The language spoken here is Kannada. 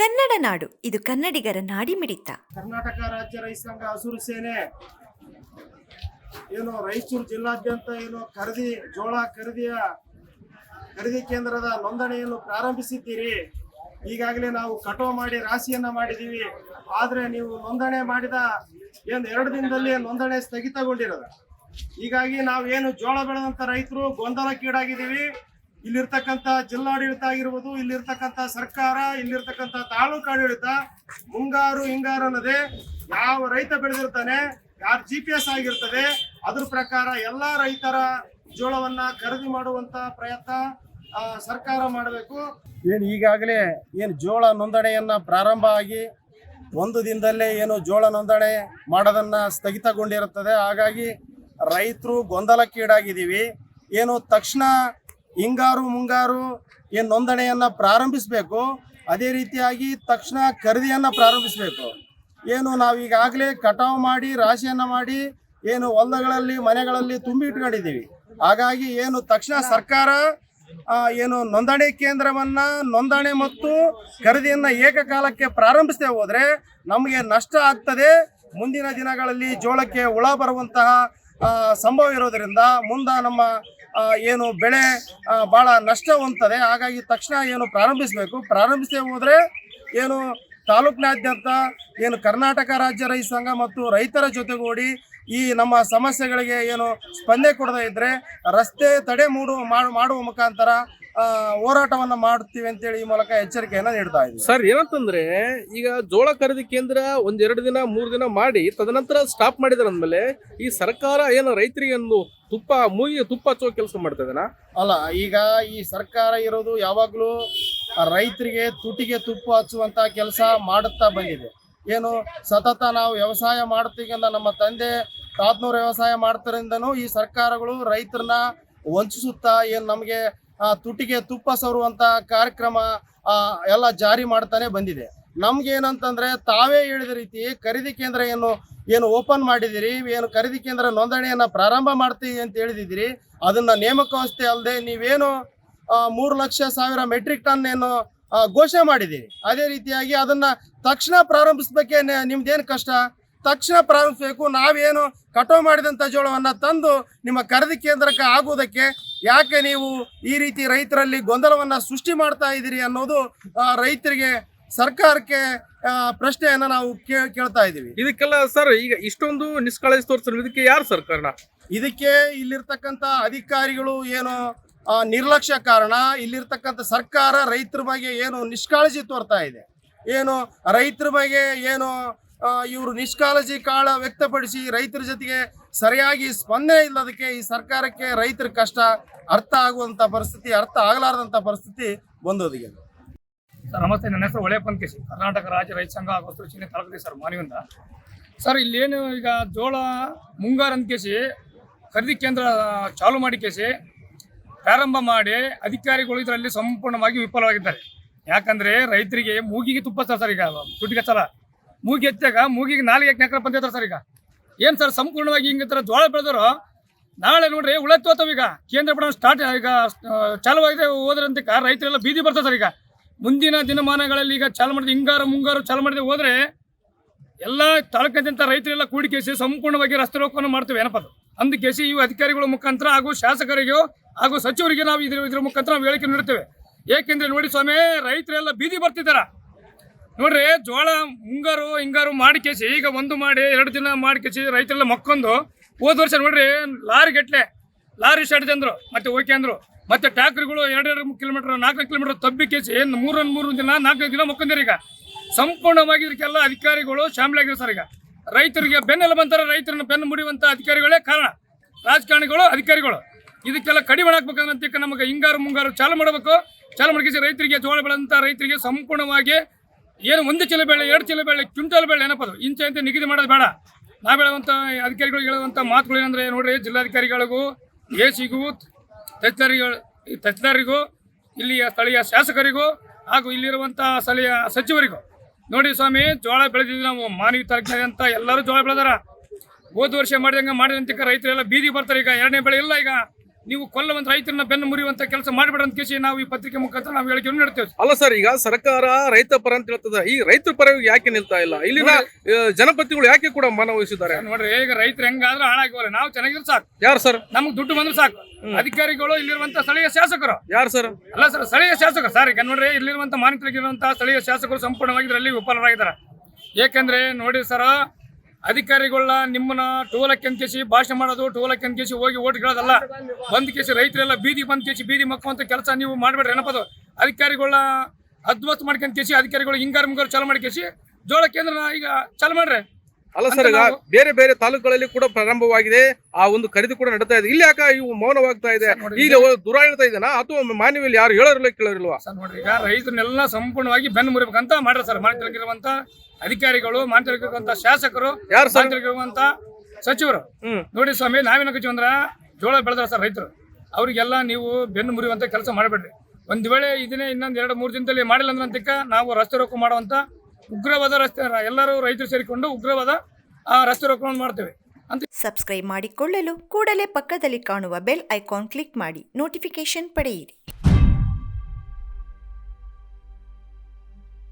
ಕನ್ನಡ ನಾಡು, ಇದು ಕನ್ನಡಿಗರ ನಾಡಿ ಮಿಡಿತ ಕರ್ನಾಟಕ ರಾಜ್ಯ ರೈತ ಸಂಘ ಹಸಿರು ಸೇನೆ ಏನು ರಾಯಚೂರು ಜಿಲ್ಲಾದ್ಯಂತ ಏನು ಖರೀದಿ, ಜೋಳ ಖರೀದಿಯ, ಖರೀದಿ ಕೇಂದ್ರದ ನೋಂದಣಿಯನ್ನು ಪ್ರಾರಂಭಿಸಿದ್ದೀರಿ. ಈಗಾಗಲೇ ನಾವು ಕಟಾವು ಮಾಡಿ, ರಾಶಿಯನ್ನ ಮಾಡಿದ್ದೀವಿ. ಆದ್ರೆ ನೀವು ನೋಂದಣಿ ಮಾಡಿದ ಏನು ಎರಡು ದಿನದಲ್ಲಿ ನೋಂದಣಿ ಸ್ಥಗಿತಗೊಂಡಿರೋದು. ಹೀಗಾಗಿ ನಾವು ಏನು ಜೋಳ ಬೆಳೆದಂತ ರೈತರು ಗೊಂದಲಕ್ಕೀಡಾಗಿದ್ದೀವಿ. ಇಲ್ಲಿರ್ತಕ್ಕಂಥ ಜಿಲ್ಲಾಡಳಿತ ಆಗಿರ್ಬೋದು, ಇಲ್ಲಿರ್ತಕ್ಕಂಥ ಸರ್ಕಾರ, ಇಲ್ಲಿರ್ತಕ್ಕಂಥ ತಾಲೂಕು ಆಡಳಿತ, ಮುಂಗಾರು, ಹಿಂಗಾರು ಅನ್ನದೇ ಯಾವ ರೈತ ಬೆಳೆದಿರ್ತಾನೆ, ಯಾರು ಜಿ ಪಿ ಎಸ್ ಆಗಿರ್ತದೆ, ಅದ್ರ ಪ್ರಕಾರ ಎಲ್ಲ ರೈತರ ಜೋಳವನ್ನ ಖರೀದಿ ಮಾಡುವಂತ ಪ್ರಯತ್ನ ಸರ್ಕಾರ ಮಾಡಬೇಕು. ಏನು ಈಗಾಗಲೇ ಏನು ಜೋಳ ನೋಂದಣಿಯನ್ನ ಪ್ರಾರಂಭ ಆಗಿ ಒಂದು ದಿನದಲ್ಲೇ ಏನು ಜೋಳ ನೋಂದಣಿ ಮಾಡೋದನ್ನ ಸ್ಥಗಿತಗೊಂಡಿರುತ್ತದೆ. ಹಾಗಾಗಿ ರೈತರು ಗೊಂದಲಕ್ಕೀಡಾಗಿದ್ದೀವಿ. ಏನು ತಕ್ಷಣ ಹಿಂಗಾರು ಮುಂಗಾರು ಏನು ನೋಂದಣಿಯನ್ನು ಪ್ರಾರಂಭಿಸಬೇಕು. ಅದೇ ರೀತಿಯಾಗಿ ತಕ್ಷಣ ಖರೀದಿಯನ್ನು ಪ್ರಾರಂಭಿಸಬೇಕು. ಏನು ನಾವು ಈಗಾಗಲೇ ಕಟಾವು ಮಾಡಿ, ರಾಶಿಯನ್ನು ಮಾಡಿ ಏನು ಹೊಲಗಳಲ್ಲಿ, ಮನೆಗಳಲ್ಲಿ ತುಂಬಿ ಇಟ್ಕೊಂಡಿದ್ದೀವಿ. ಹಾಗಾಗಿ ಏನು ತಕ್ಷಣ ಸರ್ಕಾರ ಏನು ನೋಂದಣಿ ಕೇಂದ್ರವನ್ನ, ನೋಂದಣಿ ಮತ್ತು ಖರೀದಿಯನ್ನು ಏಕಕಾಲಕ್ಕೆ ಪ್ರಾರಂಭಿಸದೆ ಹೋದರೆ ನಮಗೆ ನಷ್ಟ ಆಗ್ತದೆ. ಮುಂದಿನ ದಿನಗಳಲ್ಲಿ ಜೋಳಕ್ಕೆ ಹುಳ ಬರುವಂತಹ ಸಂಭವ ಇರೋದರಿಂದ ಮುಂದೆ ನಮ್ಮ ಏನು ಬೆಳೆ ಭಾಳ ನಷ್ಟ ಹೊಂದ್ತದೆ ಹಾಗಾಗಿ ತಕ್ಷಣ ಏನು ಪ್ರಾರಂಭಿಸಬೇಕು. ಪ್ರಾರಂಭಿಸದೆ ಹೋದರೆ ಏನು ತಾಲೂಕಿನಾದ್ಯಂತ ಏನು ಕರ್ನಾಟಕ ರಾಜ್ಯ ರೈತ ಸಂಘ ಮತ್ತು ರೈತರ ಜೊತೆಗೂಡಿ ಈ ನಮ್ಮ ಸಮಸ್ಯೆಗಳಿಗೆ ಏನು ಸ್ಪಂದನೆ ಕೊಡದೇ ಇದ್ದರೆ ರಸ್ತೆ ತಡೆ ಮೂಡು ಮಾಡು- ಮಾಡುವ ಮುಖಾಂತರ ಹೋರಾಟವನ್ನ ಮಾಡ್ತೀವಿ ಅಂತೇಳಿ ಈ ಮೂಲಕ ಎಚ್ಚರಿಕೆಯನ್ನ ನೀಡ್ತಾ ಇದ್ದೀವಿ. ಸರ್ ಏನಂತಂದ್ರೆ ಈಗ ಜೋಳ ಖರೀದಿ ಕೇಂದ್ರ ಒಂದೆರಡು ಎರಡು ದಿನ ಮೂರು ದಿನ ಮಾಡಿ ತದನಂತರ ಸ್ಟಾಪ್ ಮಾಡಿದಾರೆ ಅಂದ್ಮೇಲೆ ಈ ಸರ್ಕಾರ ಏನು ರೈತರಿಗೆ ಒಂದು ತುಪ್ಪ ಮೂಗಿಗೆ ತುಪ್ಪ ಹಚ್ಚುವ ಕೆಲಸ ಮಾಡ್ತದನ ಅಲ್ಲ ಈಗ ಈ ಸರ್ಕಾರ ಇರೋದು ಯಾವಾಗಲೂ ರೈತರಿಗೆ ತುಟಿಗೆ ತುಪ್ಪ ಹಚ್ಚುವಂತ ಕೆಲಸ ಮಾಡುತ್ತಾ ಬಂದಿದೆ. ಏನು ಸತತ ನಾವು ವ್ಯವಸಾಯ ಮಾಡ್ತೀಗಂದ ನಮ್ಮ ತಂದೆ ತಾತ್ನೂರು ವ್ಯವಸಾಯ ಮಾಡ್ತಾರಿಂದನೂ ಈ ಸರ್ಕಾರಗಳು ರೈತರನ್ನ ವಂಚಿಸುತ್ತಾ ಏನು ನಮಗೆ ತುಟಿಗೆ ತುಪ್ಪ ಸವರುವಂತ ಕಾರ್ಯಕ್ರಮ ಎಲ್ಲ ಜಾರಿ ಮಾಡ್ತಾನೆ ಬಂದಿದೆ. ನಮ್ಗೆ ಏನಂತಂದ್ರೆ ತಾವೇ ಹೇಳಿದ ರೀತಿ ಖರೀದಿ ಕೇಂದ್ರ ಏನು ಏನು ಓಪನ್ ಮಾಡಿದಿರಿ ಏನು ಖರೀದಿ ಕೇಂದ್ರ ನೋಂದಣಿಯನ್ನ ಪ್ರಾರಂಭ ಮಾಡ್ತೀವಿ ಅಂತ ಹೇಳಿದಿರಿ ಅದನ್ನ ನೇಮಕಾವಸ್ಥೆ ಅಲ್ಲದೆ ನೀವೇನು ಮೂರು ಲಕ್ಷ ಸಾವಿರ ಮೆಟ್ರಿಕ್ ಟನ್ ಏನು ಘೋಷಣೆ ಮಾಡಿದ್ದೀರಿ. ಅದೇ ರೀತಿಯಾಗಿ ಅದನ್ನ ತಕ್ಷಣ ಪ್ರಾರಂಭಿಸ್ಬೇಕೇನೆ ನಿಮ್ದೇನು ಕಷ್ಟ? ತಕ್ಷಣ ಪ್ರಾರಂಭಿಸಬೇಕು. ನಾವೇನು ಕಟಾವು ಮಾಡಿದಂಥ ಜೋಳವನ್ನು ತಂದು ನಿಮ್ಮ ಖರೀದಿ ಕೇಂದ್ರಕ್ಕೆ ಆಗುವುದಕ್ಕೆ ಯಾಕೆ ನೀವು ಈ ರೀತಿ ರೈತರಲ್ಲಿ ಗೊಂದಲವನ್ನು ಸೃಷ್ಟಿ ಮಾಡ್ತಾ ಇದ್ದೀರಿ ಅನ್ನೋದು ರೈತರಿಗೆ ಸರ್ಕಾರಕ್ಕೆ ಪ್ರಶ್ನೆಯನ್ನು ನಾವು ಕೇ- ಕೇಳ್ತಾ ಇದ್ದೀವಿ. ಇದಕ್ಕೆಲ್ಲ ಸರ್ ಈಗ ಇಷ್ಟೊಂದು ನಿಷ್ಕಾಳಜಿ ತೋರಿಸಿದ್ರು ಇದಕ್ಕೆ ಯಾರು ಸರ್ ಕಾರಣ? ಇದಕ್ಕೆ ಇಲ್ಲಿರ್ತಕ್ಕಂಥ ಅಧಿಕಾರಿಗಳು ಏನು ನಿರ್ಲಕ್ಷ್ಯ ಕಾರಣ ಇಲ್ಲಿರ್ತಕ್ಕಂಥ ಸರ್ಕಾರ ರೈತರ ಬಗ್ಗೆ ಏನು ನಿಷ್ಕಾಳಜಿ ತೋರ್ತಾ ಇದೆ. ಏನು ರೈತರ ಬಗ್ಗೆ ಏನು ಇವರು ನಿಷ್ಕಾಳಜಿ ಕಾಳ ವ್ಯಕ್ತಪಡಿಸಿ ರೈತರ ಜೊತೆಗೆ ಸರಿಯಾಗಿ ಸ್ಪಂದನೆ ಇಲ್ಲದಕ್ಕೆ ಈ ಸರ್ಕಾರಕ್ಕೆ ರೈತರ ಕಷ್ಟ ಅರ್ಥ ಆಗುವಂತ ಪರಿಸ್ಥಿತಿ, ಅರ್ಥ ಆಗಲಾರದಂತ ಪರಿಸ್ಥಿತಿ ಬಂದೋದಿಗೆ. ಸರ್, ನಮಸ್ತೆ. ನನ್ನ ಹೆಸರು ಒಳ್ಳೆ ಕೇಸಿ ಕರ್ನಾಟಕ ರಾಜ್ಯ ರೈತ ಸಂಘ ವಸ್ತು ಚಿಹ್ನೆ ತಾಲೂಕು ಸರ್ ಮಾನಿಯಿಂದ ಸರ್, ಇಲ್ಲೇನು ಈಗ ಜೋಳ, ಮುಂಗಾರು ಅಂತ ಕೇಸಿ, ಖರೀದಿ ಕೇಂದ್ರ ಚಾಲು ಮಾಡಿ ಕೇಸಿ, ಪ್ರಾರಂಭ ಮಾಡಿ ಅಧಿಕಾರಿಗಳು ಇದರಲ್ಲಿ ಸಂಪೂರ್ಣವಾಗಿ ವಿಫಲವಾಗಿದ್ದಾರೆ. ಯಾಕಂದ್ರೆ ರೈತರಿಗೆ ಮೂಗಿಗೆ ತುಪ್ಪ ಸರ್ ಸರ್, ಈಗ ದುಡ್ಡಿಗೆ ಸಲ ಮೂಗಿ ಎತ್ತಾಗ ಮೂಗಿಗೆ ನಾಲ್ಕು ನೆಕ್ರ ಬಂದಿರ್ತಾರೆ ಸರ್ ಈಗ. ಏನು ಸರ್ ಸಂಪೂರ್ಣವಾಗಿ ಹಿಂಗೆ ಥರ ಜೋಳ ಬೆಳೆದ್ರು? ನಾಳೆ ನೋಡ್ರಿ ಉಳತ್ತೋತವ ಈಗ. ಕೇಂದ್ರ ಬಡ ಸ್ಟಾರ್ಟ್ ಈಗ ಚಾಲುವಾಗಿದೆ ಹೋದ್ರಂತ ರೈತರೆಲ್ಲ ಬೀದಿ ಬರ್ತದೆ ಸರ್ ಈಗ. ಮುಂದಿನ ದಿನಮಾನಗಳಲ್ಲಿ ಈಗ ಚಾಲು ಮಾಡಿದ ಹಿಂಗಾರು ಮುಂಗಾರು ಚಾಲು ಮಾಡಿದೆ ಹೋದ್ರೆ ಎಲ್ಲ ತಾಲೂಕಿನಾದ್ಯಂತ ರೈತರೆಲ್ಲ ಕೂಡಿಕೇಸಿ ಸಂಪೂರ್ಣವಾಗಿ ರಸ್ತೆ ರೋಕವನ್ನು ಮಾಡ್ತೇವೆ. ಏನಪ್ಪ ಅದು? ಅಂದಕೇಸಿ ಇವು ಅಧಿಕಾರಿಗಳ ಮುಖಾಂತರ ಹಾಗೂ ಶಾಸಕರಿಗೂ ಹಾಗೂ ಸಚಿವರಿಗೆ ನಾವು ಇದ್ರ ಇದ್ರ ಮುಖಾಂತರ ನಾವು ಹೇಳಿಕೆ ನೀಡ್ತೇವೆ. ಏಕೆಂದರೆ ನೋಡಿ ಸ್ವಾಮಿ, ರೈತರೆಲ್ಲ ಬೀದಿ ಬರ್ತಿದ್ದಾರ. ನೋಡ್ರಿ, ಜೋಳ, ಮುಂಗಾರು, ಹಿಂಗಾರು ಮಾಡ್ಕೇಸಿ, ಈಗ ಒಂದು ಮಾಡಿ, ಎರಡು ದಿನ ಮಾಡ್ಕೇಸಿ, ರೈತರೆಲ್ಲ ಮಕ್ಕೊಂದು ಹೋದ ವರ್ಷ ನೋಡ್ರಿ, ಲಾರಿ ಗಟ್ಲೆ, ಲಾರಿ ಸ್ಟಾರ್ಟ್ ಅಂದ್ರು, ಮತ್ತೆ ಓಕೆ ಅಂದ್ರು. ಮತ್ತೆ ಟ್ಯಾಕ್ರಿಗಳು ಎರಡೆರಡು ಕಿಲೋಮೀಟರ್ ನಾಲ್ಕು ಕಿಲೋಮೀಟರ್ ತಬ್ಬಿಕೇಸಿ ಮೂರು ಮೂರು ದಿನ, ನಾಲ್ಕೈದು ದಿನ ಮಕ್ಕೊಂದಿರಿ ಈಗ. ಸಂಪೂರ್ಣವಾಗಿ ಇದಕ್ಕೆಲ್ಲ ಅಧಿಕಾರಿಗಳು ಶಾಮಲಾಗಿರೋ ಸರ್ ಈಗ. ರೈತರಿಗೆ ಬೆನ್ನೆಲ್ಲ ಬಂತಾರೆ ರೈತರನ್ನ ಬೆನ್ನು ಮುಡಿಯುವಂಥ ಅಧಿಕಾರಿಗಳೇ ಕಾರಣ. ರಾಜಕಾರಣಿಗಳು, ಅಧಿಕಾರಿಗಳು. ಇದಕ್ಕೆಲ್ಲ ಕಡಿಮೆ ಹಾಕ್ಬೇಕಂತ ನಮಗೆ ಹಿಂಗಾರು, ಮುಂಗಾರು ಚಾಲು ಮಾಡಬೇಕು. ಚಾಲು ಮಾಡ್ಕೇಸಿ ರೈತರಿಗೆ ಜೋಳ ಬೆಳೆದಂಥ ರೈತರಿಗೆ ಸಂಪೂರ್ಣವಾಗಿ ಏನು ಒಂದು ಚೀಲ ಬೆಳೆ, ಎರಡು ಚೀಲ ಬೆಳೆ, ಕ್ವಿಂಟಲ್ ಬೆಳೆ ಏನಪ್ಪ ಅದು? ಇಂಚೆ ಅಂತ ನಿಗದಿ ಮಾಡೋದು ಬೇಡ. ನಾವು ಹೇಳುವಂಥ ಅಧಿಕಾರಿಗಳು ಹೇಳುವಂಥ ಮಾತುಗಳು ಏನಂದ್ರೆ ನೋಡ್ರಿ, ಜಿಲ್ಲಾಧಿಕಾರಿಗಳಿಗೂ ಎ ಸಿಗೂ ತಹಸೀಲ್ದಾರಿಗಳು ತಹಸೀಲ್ದಾರಿಗೂ ಇಲ್ಲಿಯ ಸ್ಥಳೀಯ ಶಾಸಕರಿಗೂ ಹಾಗೂ ಇಲ್ಲಿರುವಂಥ ಸ್ಥಳೀಯ ಸಚಿವರಿಗೂ. ನೋಡಿ ಸ್ವಾಮಿ, ಜೋಳ ಬೆಳೆದಿದ್ದು ನಾವು. ಮಾನವಿ ಅಂತ ಎಲ್ಲರೂ ಜೋಳ ಬೆಳೆದಾರ. ಹೋದ ವರ್ಷ ಮಾಡಿದಂಗೆ ಮಾಡಿದಂತ ರೈತರೆಲ್ಲ ಬೀದಿ ಬರ್ತಾರೆ ಈಗ. ಎರಡನೇ ಬೆಳೆ ಇಲ್ಲ ಈಗ. ನೀವು ಕೊಲ್ಲವಂತ ರೈತರನ್ನ ಬೆನ್ನು ಮುರಿಯುವಂತ ಕೆಲಸ ಮಾಡಬೇಡ ಅಂತ ಕೇಸಿ ನಾವು ಈ ಪತ್ರಿಕೆ ಮುಖಾಂತರ ನಾವು ಹೇಳಿಕೆಯನ್ನು ನೀಡ್ತೇವೆ. ಅಲ್ಲ ಸರ್ ಈಗ ಸರ್ಕಾರ ರೈತ ಪರ ಅಂತ ಹೇಳ್ತದ. ಈ ರೈತರ ಪರ ಯಾಕೆ ನಿಲ್ತಾ ಇಲ್ಲ? ಇಲ್ಲಿನ ಜನಪತಿಗಳು ಯಾಕೆ ಕೂಡ ಮನವಹಿಸಿದ್ದಾರೆ ನೋಡ್ರಿ ಈಗ ರೈತರು ಹೆಂಗಾದ್ರೂ ಹಾಳಾಗಿವಲ್ಲ ನಾವು ಚೆನ್ನಾಗಿದ್ರೆ ಸಾಕು. ಯಾರು ಸರ್? ನಮ್ಗೆ ದುಡ್ಡು ಬಂದ್ರೆ ಸಾಕು. ಅಧಿಕಾರಿಗಳು ಇಲ್ಲಿರುವಂತ ಸ್ಥಳೀಯ ಶಾಸಕರು. ಯಾರು ಸರ್? ಅಲ್ಲ ಸರ್ ಸ್ಥಳೀಯ ಶಾಸಕರು. ಸರ್ ಈಗ ನೋಡ್ರಿ ಇಲ್ಲಿರುವಂತ ಮಾನಿಟರ್ಗಿರುವಂತ ಸ್ಥಳೀಯ ಶಾಸಕರು ಸಂಪೂರ್ಣವಾಗಿ ಇದರಲ್ಲಿ ವಿಫಲರಾಗಿದ್ದಾರೆ. ಏಕೆಂದ್ರೆ ನೋಡಿ ಸರ್ ಅಧಿಕಾರಿಗಳನ್ನ ನಿಮ್ಮನ್ನ ಟೋಲಕ್ಕೆ ಅಂತಿಸಿ ಭಾಷಣ ಮಾಡೋದು, ಟೋಲಕ್ಕೆ ಅಂತಿಸಿ ಹೋಗಿ ಓಟ್ ಕೇಳೋದಲ್ಲ. ಬಂದ್ ಕೇಸಿ ರೈತರೆಲ್ಲ ಬೀದಿ ಬಂದ್ ಕೇಸಿ ಬೀದಿ ಮಕ್ಕುವಂತ ಕೆಲಸ ನೀವು ಮಾಡಬೇಡ್ರಿ ಏನಪ್ಪದು ಅಧಿಕಾರಿಗಳನ್ನ ಅಧ್ವಸ್ತ್ ಮಾಡ್ಕೊಂಡ್ ಕೇಸಿ, ಅಧಿಕಾರಿಗಳು ಹಿಂಗಾರು ಮುಂಗಾರು ಚಾಲು ಮಾಡಿ ಕೇಸಿ, ಜೋಳ ಕೇಂದ್ರ ಈಗ ಚಾಲು ಮಾಡ್ರಿ. ಅಲ್ಲ ಸರ್ ಈಗ ಬೇರೆ ಬೇರೆ ತಾಲೂಕುಗಳಲ್ಲಿ ಕೂಡ ಪ್ರಾರಂಭವಾಗಿದೆ. ಆ ಒಂದು ಖರೀದಿ ಕೂಡ ನಡೀತಾ ಇದೆ. ಇಲ್ಲಿ ಯಾಕೆ ಇವು ಮೌನವಾಗ್ತಾ ಇದೆ? ಈಗ ದುರಾಡಳಿತ ಇದೆನಾ? ಅಥವಾ ಮಾನವಿಯಲ್ಲಿ ಯಾರು ಹೇಳೋರಿಲ್ಲ ಕೇಳೋರಿಲ್ವ? ಸರ್ ನೋಡ್ರಿ ಈಗ ರೈತರನ್ನೆಲ್ಲ ಸಂಪೂರ್ಣವಾಗಿ ಬೆನ್ನು ಮುರಿಬೇಕಂತ ಮಾಡ್ರ ಸರ್. ಮಾಡ್ತಿರುವಂತ ಅಧಿಕಾರಿಗಳು ಮಾನಿಟರ್ಗಿರುವಂತ ಶಾಸಕರು ಯಾರು ಮಾನಿಟರ್ಗಿರುವಂತ ಸಚಿವರು. ನೋಡಿ ಸ್ವಾಮಿ ನಾವೇನ ಕಚ್ಚಿ ಅಂದ್ರ ಜೋಳ ಬೆಳೆದ್ರ ಸರ್ ರೈತರು. ಅವರಿಗೆಲ್ಲ ನೀವು ಬೆನ್ನು ಮುರಿಯುವಂತ ಕೆಲಸ ಮಾಡಬೇಡ್ರಿ. ಒಂದ್ ವೇಳೆ ಇದನ್ನೇ ಇನ್ನೊಂದ್ ಎರಡು ಮೂರು ದಿನದಲ್ಲಿ ಮಾಡಿಲ್ಲ ಅಂದ್ರಂತಿಕ್ಕ ನಾವು ರಸ್ತೆ ರೋಕು ಮಾಡುವಂತ ಉಗ್ರವಾದ ರಸ್ತೆ ಎಲ್ಲರೂ ರೈತರು ಸೇರಿಕೊಂಡು ಉಗ್ರವಾದ ರಸ್ತೆ ರೋಕವನ್ನು ಮಾಡ್ತೇವೆ. ಅಂತ ಸಬ್ಸ್ಕ್ರೈಬ್ ಮಾಡಿಕೊಳ್ಳಲು ಕೂಡಲೇ ಪಕ್ಕದಲ್ಲಿ ಕಾಣುವ ಬೆಲ್ ಐಕಾನ್ ಕ್ಲಿಕ್ ಮಾಡಿ ನೋಟಿಫಿಕೇಶನ್ ಪಡೆಯಿರಿ.